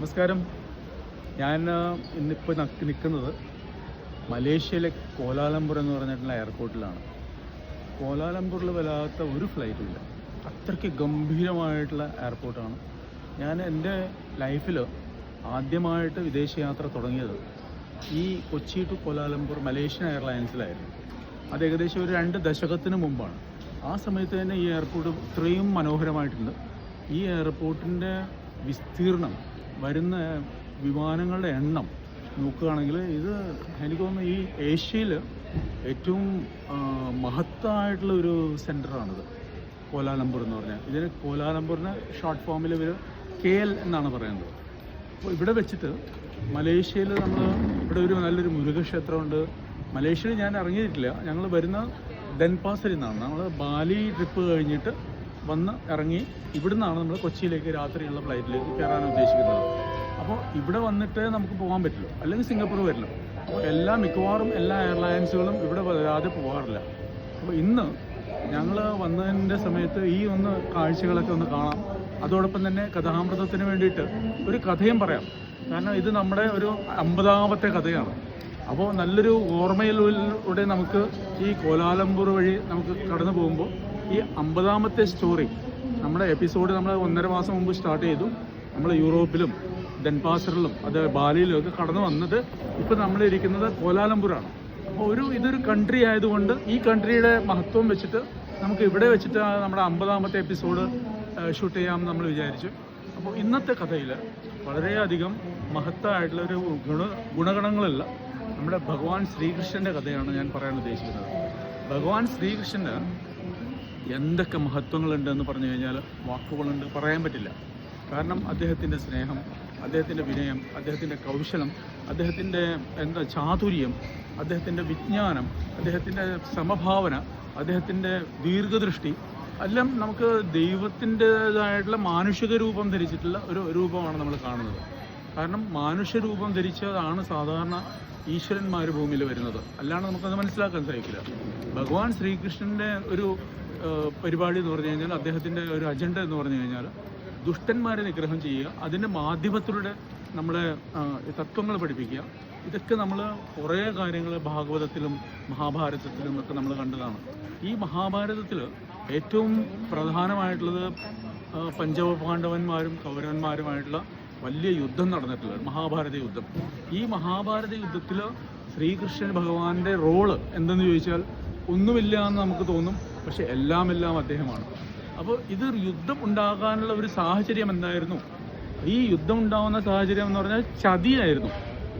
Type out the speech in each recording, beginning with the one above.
നമസ്കാരം. ഞാൻ ഇന്നിപ്പോൾ നിൽക്കുന്നത് മലേഷ്യയിലെ കോലാലംപൂർ എന്ന് പറഞ്ഞിട്ടുള്ള എയർപോർട്ടിലാണ്. കോലാലംപൂരിൽ വരാത്ത ഒരു ഫ്ലൈറ്റും ഇല്ല. അത്രയ്ക്ക് ഗംഭീരമായിട്ടുള്ള എയർപോർട്ടാണ്. ഞാൻ എന്റെ ലൈഫിൽ ആദ്യമായിട്ട് വിദേശയാത്ര തുടങ്ങിയത് ഈ Kochi to Kuala Lumpur Malaysian എയർലൈൻസിലായിരുന്നു. അത് ഏകദേശം ഒരു രണ്ട് ദശകത്തിന് മുമ്പാണ്. ആ സമയത്ത് തന്നെ ഈ എയർപോർട്ട് ഇത്രയും മനോഹരമായിട്ടുണ്ട്. ഈ എയർപോർട്ടിന്റെ വിസ്തീർണം വരുന്ന വിമാനങ്ങളുടെ എണ്ണം നോക്കുകയാണെങ്കിൽ ഇത് എനിക്ക് തോന്നുന്നു ഈ ഏഷ്യയിൽ ഏറ്റവും മഹത്തായിട്ടുള്ള ഒരു സെന്ററാണിത് കോലാലംപൂർ എന്ന് പറഞ്ഞാൽ. ഇതിന് കോലാലംപൂരിന് ഷോർട്ട് ഫോമിൽ ഇവർ കെ എൽ എന്നാണ് പറയുന്നത്. അപ്പോൾ ഇവിടെ വെച്ചിട്ട് മലേഷ്യയിൽ നമ്മൾ ഇവിടെ ഒരു നല്ലൊരു മുരുകക്ഷേത്രമുണ്ട്. മലേഷ്യയിൽ ഞാൻ ഇറങ്ങിയിട്ടില്ല. ഞങ്ങൾ വരുന്ന ഡെൻപാസിൽ നിന്നാണ് നമ്മൾ ബാലി ട്രിപ്പ് കഴിഞ്ഞിട്ട് വന്ന് ഇറങ്ങി ഇവിടുന്നാണ് നമ്മൾ കൊച്ചിയിലേക്ക് രാത്രിയുള്ള ഫ്ലൈറ്റിലേക്ക് കയറാൻ ഉദ്ദേശിക്കുന്നത്. അപ്പോൾ ഇവിടെ വന്നിട്ട് നമുക്ക് പോകാൻ പറ്റില്ല. അല്ലെങ്കിൽ സിംഗപ്പൂർ വരില്ല. അപ്പോൾ എല്ലാ മിക്കവാറും എല്ലാ എയർലൈൻസുകളും ഇവിടെ വരാതെ പോകാറില്ല. അപ്പോൾ ഇന്ന് ഞങ്ങൾ വന്നതിന്റെ സമയത്ത് ഈ ഒന്ന് കാഴ്ചകളൊക്കെ ഒന്ന് കാണാം. അതോടൊപ്പം തന്നെ കഥാമൃതത്തിന് വേണ്ടിയിട്ട് ഒരു കഥയും പറയാം. കാരണം ഇത് നമ്മുടെ ഒരു അമ്പതാമത്തെ കഥയാണ്. അപ്പോൾ നല്ലൊരു ഓർമ്മയിലൂടെ നമുക്ക് ഈ കോലാലംപൂർ വഴി നമുക്ക് കടന്നു പോകുമ്പോൾ ഈ അമ്പതാമത്തെ സ്റ്റോറി നമ്മുടെ എപ്പിസോഡ് നമ്മൾ ഒന്നര മാസം മുമ്പ് സ്റ്റാർട്ട് ചെയ്തു. നമ്മൾ യൂറോപ്പിലും ഡെൻപാസറിലും അത് ബാലിയിലും ഒക്കെ കടന്നു വന്നത് ഇപ്പോൾ നമ്മളിരിക്കുന്നത് കോലാലംപൂരാണ്. അപ്പോൾ ഒരു ഇതൊരു കൺട്രി ആയതുകൊണ്ട് ഈ കൺട്രിയുടെ മഹത്വം വെച്ചിട്ട് നമുക്ക് ഇവിടെ വെച്ചിട്ട് നമ്മുടെ അമ്പതാമത്തെ എപ്പിസോഡ് ഷൂട്ട് ചെയ്യാമെന്ന് നമ്മൾ വിചാരിച്ചു. അപ്പോൾ ഇന്നത്തെ കഥയിൽ വളരെയധികം മഹത്തായിട്ടുള്ള ഒരു ഗുണ ഗുണഗണങ്ങളല്ല നമ്മുടെ ഭഗവാൻ ശ്രീകൃഷ്ണന്റെ കഥയാണ് ഞാൻ പറയാൻ ഉദ്ദേശിക്കുന്നത്. ഭഗവാൻ ശ്രീകൃഷ്ണന് എന്തൊക്കെ മഹത്വങ്ങളുണ്ടെന്ന് പറഞ്ഞു കഴിഞ്ഞാൽ വാക്കുകളുണ്ട് പറയാൻ പറ്റില്ല. കാരണം അദ്ദേഹത്തിന്റെ സ്നേഹം അദ്ദേഹത്തിന്റെ വിനയം അദ്ദേഹത്തിന്റെ കൗശലം അദ്ദേഹത്തിന്റെ എന്താ ചാതുര്യം അദ്ദേഹത്തിന്റെ വിജ്ഞാനം അദ്ദേഹത്തിന്റെ സമഭാവന അദ്ദേഹത്തിന്റെ ദീർഘദൃഷ്ടി എല്ലാം നമുക്ക് ദൈവത്തിന്റെതായിട്ടുള്ള മാനുഷിക രൂപം ധരിച്ചിട്ടുള്ള ഒരു രൂപമാണ് നമ്മൾ കാണുന്നത്. കാരണം മാനുഷ്യ രൂപം ധരിച്ചതാണ് സാധാരണ ഈശ്വരന്മാർ ഭൂമിയിൽ വരുന്നത്. അല്ലാണ്ട് നമുക്കത് മനസ്സിലാക്കാൻ സാധിക്കില്ല. ഭഗവാൻ ശ്രീകൃഷ്ണന്റെ ഒരു പരിപാടി എന്ന് പറഞ്ഞു കഴിഞ്ഞാൽ അദ്ദേഹത്തിന്റെ ഒരു അജണ്ട എന്ന് പറഞ്ഞു കഴിഞ്ഞാൽ ദുഷ്ടന്മാരെ നിഗ്രഹം ചെയ്യുക അതിന്റെ മാധ്യമത്തിലൂടെ നമ്മളെ തത്വങ്ങൾ പഠിപ്പിക്കുക. ഇതൊക്കെ നമ്മൾ കുറേ കാര്യങ്ങൾ ഭാഗവതത്തിലും മഹാഭാരതത്തിലും ഒക്കെ നമ്മൾ കണ്ടതാണ്. ഈ മഹാഭാരതത്തിൽ ഏറ്റവും പ്രധാനമായിട്ടുള്ളത് പഞ്ചവപാണ്ഡവന്മാരും കൗരവന്മാരുമായിട്ടുള്ള വലിയ യുദ്ധം നടന്നിട്ടുള്ളത് മഹാഭാരത യുദ്ധം. ഈ മഹാഭാരത യുദ്ധത്തിൽ ശ്രീകൃഷ്ണൻ ഭഗവാന്റെ റോൾ എന്തെന്ന് ചോദിച്ചാൽ ഒന്നുമില്ല എന്ന് നമുക്ക് തോന്നും. പക്ഷെ എല്ലാം എല്ലാം അദ്ദേഹമാണ്. അപ്പോൾ ഇത് യുദ്ധം ഉണ്ടാകാനുള്ള ഒരു സാഹചര്യം എന്തായിരുന്നു? ഈ യുദ്ധം ഉണ്ടാകുന്ന സാഹചര്യം എന്ന് പറഞ്ഞാൽ ചതിയായിരുന്നു.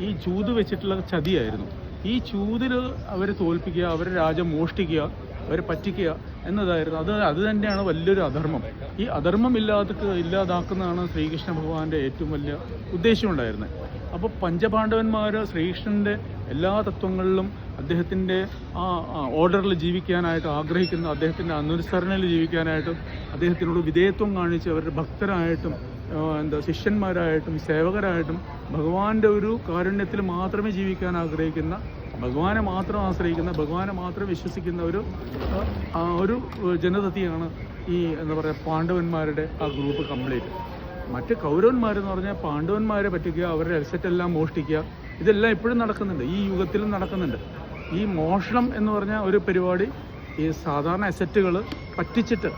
ഈ ചൂത് വെച്ചിട്ടുള്ള ചതിയായിരുന്നു. ഈ ചൂതിൽ അവരെ തോൽപ്പിക്കുക അവരെ രാജ്യം മോഷ്ടിക്കുക അവരെ പറ്റിക്കുക എന്നതായിരുന്നു. അത് അത് തന്നെയാണ് വലിയൊരു അധർമ്മം. ഈ അധർമ്മം ഇല്ലാത്ത ഇല്ലാതാക്കുന്നതാണ് ശ്രീകൃഷ്ണ ഭഗവാന്റെ ഏറ്റവും വലിയ ഉദ്ദേശമുണ്ടായിരുന്നത് അപ്പോൾ പഞ്ചപാണ്ഡവന്മാർ ശ്രീകൃഷ്ണന്റെ എല്ലാ തത്വങ്ങളിലും അദ്ദേഹത്തിന്റെ ആ ഓർഡറിൽ ജീവിക്കാനായിട്ട് ആഗ്രഹിക്കുന്ന അദ്ദേഹത്തിന്റെ അനുസരണയിൽ ജീവിക്കാനായിട്ടും അദ്ദേഹത്തിനോട് വിധേയത്വം കാണിച്ച് അവരുടെ ഭക്തരായിട്ടും എന്താ ശിഷ്യന്മാരായിട്ടും സേവകരായിട്ടും ഭഗവാന്റെ ഒരു കാരുണ്യത്തിൽ മാത്രമേ ജീവിക്കാൻ ആഗ്രഹിക്കുന്ന ഭഗവാനെ മാത്രം ആശ്രയിക്കുന്ന ഭഗവാനെ മാത്രം വിശ്വസിക്കുന്ന ഒരു ഒരു ജനതയാണ് ഈ എന്താ പറയുക പാണ്ഡവന്മാരുടെ ആ ഗ്രൂപ്പ് കംപ്ലീറ്റ് മറ്റ് കൗരവന്മാരെന്ന് പറഞ്ഞാൽ പാണ്ഡവന്മാരെ പറ്റിക്കുക അവരുടെ എല്ലാം മോഷ്ടിക്കുക ഇതെല്ലാം ഇപ്പോഴും നടക്കുന്നുണ്ട്. ഈ യുഗത്തിലും നടക്കുന്നുണ്ട്. ഈ മോഷണം എന്ന് പറഞ്ഞ ഒരു പരിപാടി ഈ സാധാരണ അസറ്റുകൾ പറ്റിച്ചിട്ട്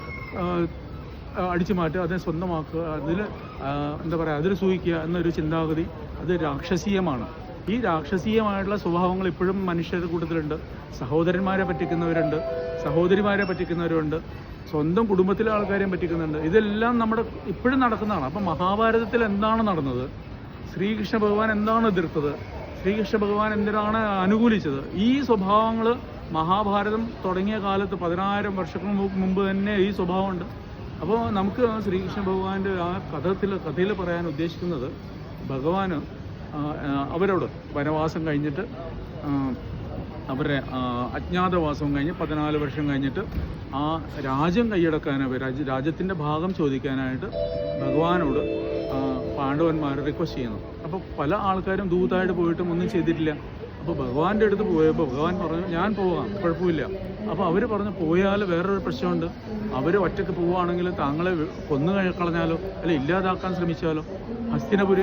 അടിച്ചു മാറ്റുക അതിനെ സ്വന്തമാക്കുക അതിൽ എന്താ പറയുക അതിൽ സൂഹിക്കുക എന്നൊരു ചിന്താഗതി അത് രാക്ഷസീയമാണ്. ഈ രാക്ഷസീയമായിട്ടുള്ള സ്വഭാവങ്ങൾ ഇപ്പോഴും മനുഷ്യരുടെ കൂട്ടത്തിലുണ്ട്. സഹോദരന്മാരെ പറ്റിക്കുന്നവരുണ്ട്. സഹോദരിമാരെ പറ്റിക്കുന്നവരുണ്ട് സ്വന്തം കുടുംബത്തിലെ ആൾക്കാരെയും പറ്റിക്കുന്നുണ്ട്. ഇതെല്ലാം നമ്മുടെ ഇപ്പോഴും നടക്കുന്നതാണ്. അപ്പം മഹാഭാരതത്തിൽ എന്താണ് നടന്നത്? ശ്രീകൃഷ്ണ ഭഗവാൻ എന്താണ് എതിർത്തത്? ശ്രീകൃഷ്ണ ഭഗവാൻ എന്തിനാണ് അനുകൂലിച്ചത്? ഈ സ്വഭാവങ്ങൾ മഹാഭാരതം തുടങ്ങിയ കാലത്ത് പതിനായിരം വർഷങ്ങൾക്ക് മുമ്പ് തന്നെ ഈ സ്വഭാവമുണ്ട്. അപ്പോൾ നമുക്ക് ശ്രീകൃഷ്ണ ഭഗവാന്റെ ആ കഥത്തിൽ കഥയിൽ പറയാൻ ഉദ്ദേശിക്കുന്നത് ആ, അവരോട് വനവാസം കഴിഞ്ഞിട്ട് അവരുടെ അജ്ഞാതവാസം അജ്ഞാതവാസവും കഴിഞ്ഞ് പതിനാല് വർഷം കഴിഞ്ഞിട്ട് ആ രാജ്യം കൈയടക്കാനായി രാജ്യ രാജ്യത്തിന്റെ ഭാഗം ചോദിക്കാനായിട്ട് ഭഗവാനോട് പാണ്ഡവന്മാർ റിക്വസ്റ്റ് ചെയ്യുന്നു. അപ്പോൾ പല ആൾക്കാരും ദൂതായിട്ട് പോയിട്ടും ഒന്നും ചെയ്തിട്ടില്ല. അപ്പോൾ ഭഗവാന്റെ അടുത്ത് പോയപ്പോൾ ഭഗവാൻ പറഞ്ഞു ഞാൻ പോകാം കുഴപ്പമില്ല. അപ്പോൾ അവർ പറഞ്ഞു പോയാൽ വേറൊരു പ്രശ്നമുണ്ട്. അവർ ഒറ്റയ്ക്ക് പോവുകയാണെങ്കിൽ താങ്കളെ കൊന്നു കളഞ്ഞാലോ അല്ലെ ഇല്ലാതാക്കാൻ ശ്രമിച്ചാലോ? ഹസ്തിനപുരി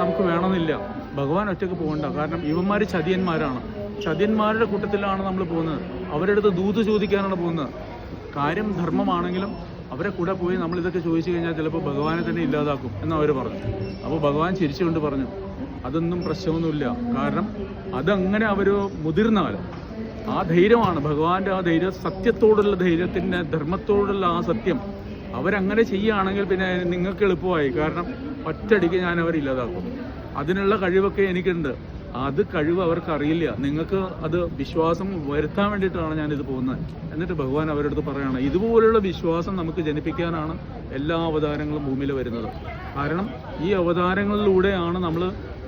നമുക്ക് വേണമെന്നില്ല. ഭഗവാൻ ഒറ്റയ്ക്ക് പോകണ്ട. കാരണം ഇവന്മാർ ചതിയന്മാരാണ്. ചതിയന്മാരുടെ കൂട്ടത്തിലാണ് നമ്മൾ പോകുന്നത്. അവരുടെ അടുത്ത് ദൂത് ചോദിക്കാനാണ് പോകുന്നത്. കാര്യം ധർമ്മമാണെങ്കിലും അവരെ കൂടെ പോയി നമ്മൾ ഇതൊക്കെ ചോദിച്ചു കഴിഞ്ഞാൽ ചിലപ്പോൾ ഭഗവാനെ തന്നെ ഇല്ലാതാക്കും എന്ന് അവർ പറഞ്ഞു. അപ്പോൾ ഭഗവാൻ ചിരിച്ചുകൊണ്ട് പറഞ്ഞു അതൊന്നും പ്രശ്നമൊന്നുമില്ല. കാരണം അതങ്ങനെ അവർ മുതിർന്നവർ ആ ധൈര്യമാണ്. ഭഗവാന്റെ ആ ധൈര്യം സത്യത്തോടുള്ള ധൈര്യത്തിന്റെ ധർമ്മത്തോടുള്ള ആ സത്യം അവരങ്ങനെ ചെയ്യുകയാണെങ്കിൽ പിന്നെ നിങ്ങൾക്ക് എളുപ്പമായി. കാരണം ഒറ്റടിക്ക് ഞാൻ അവരെ ഇല്ലാതാക്കും. അതിനുള്ള കഴിവൊക്കെ എനിക്കുണ്ട്. അത് കഴിവ് അവർക്ക് അറിയില്ല നിങ്ങൾക്ക് അത് വിശ്വാസം വരുത്താൻ വേണ്ടിയിട്ടാണ് ഞാനിത് പോകുന്നത്. എന്നിട്ട് ഭഗവാൻ അവരുടെ അടുത്ത് പറയുകയാണ് ഇതുപോലുള്ള വിശ്വാസം നമുക്ക് ജനിപ്പിക്കാനാണ് എല്ലാ അവതാരങ്ങളും ഭൂമിയിൽ വരുന്നത്. കാരണം ഈ അവതാരങ്ങളിലൂടെയാണ് നമ്മൾ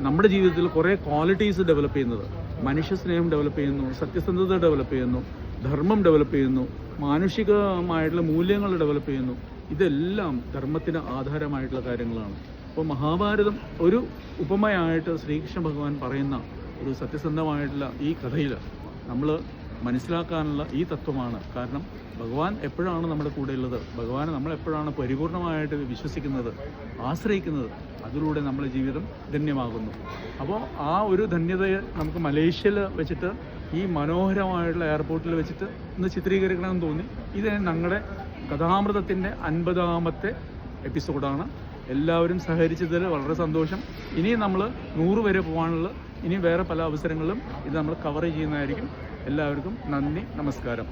നമ്മുടെ ജീവിതത്തിൽ കുറേ ക്വാളിറ്റീസ് ഡെവലപ്പ് ചെയ്യുന്നത്. മനുഷ്യ സ്നേഹം ഡെവലപ്പ് ചെയ്യുന്നു സത്യസന്ധത ഡെവലപ്പ് ചെയ്യുന്നു ധർമ്മം ഡെവലപ്പ് ചെയ്യുന്നു മാനുഷികമായിട്ടുള്ള മൂല്യങ്ങൾ ഡെവലപ്പ് ചെയ്യുന്നു. ഇതെല്ലാം ധർമ്മത്തിന് ആധാരമായിട്ടുള്ള കാര്യങ്ങളാണ്. അപ്പോൾ മഹാഭാരതം ഒരു ഉപമയായിട്ട് ശ്രീകൃഷ്ണ ഭഗവാൻ പറയുന്ന ഒരു സത്യസന്ധമായിട്ടുള്ള ഈ കഥയിൽ നമ്മൾ മനസ്സിലാക്കാനുള്ള ഈ തത്വമാണ്. കാരണം ഭഗവാൻ എപ്പോഴാണ് നമ്മുടെ കൂടെ ഉള്ളത്? ഭഗവാനെ നമ്മൾ എപ്പോഴാണ് പരിപൂർണമായിട്ട് വിശ്വസിക്കുന്നത് ആശ്രയിക്കുന്നത്? അതിലൂടെ നമ്മുടെ ജീവിതം ധന്യമാകുന്നു. അപ്പോൾ ആ ഒരു ധന്യതയെ നമുക്ക് മലേഷ്യയിൽ വെച്ചിട്ട് ഈ മനോഹരമായിട്ടുള്ള എയർപോർട്ടിൽ വെച്ചിട്ട് ഒന്ന് ചിത്രീകരിക്കണമെന്ന് തോന്നി. ഇത് ഞങ്ങളുടെ കഥാമൃതത്തിന്റെ അൻപതാമത്തെ എപ്പിസോഡാണ്. എല്ലാവരും സഹകരിച്ചതിൽ വളരെ സന്തോഷം. ഇനിയും നമ്മൾ നൂറ് വരെ പോകാനുള്ള ഇനി വേറെ പല അവസരങ്ങളിലും ഇത് നമ്മൾ കവർ ചെയ്യുന്നതായിരിക്കും. എല്ലാവർക്കും നന്ദി നമസ്കാരം.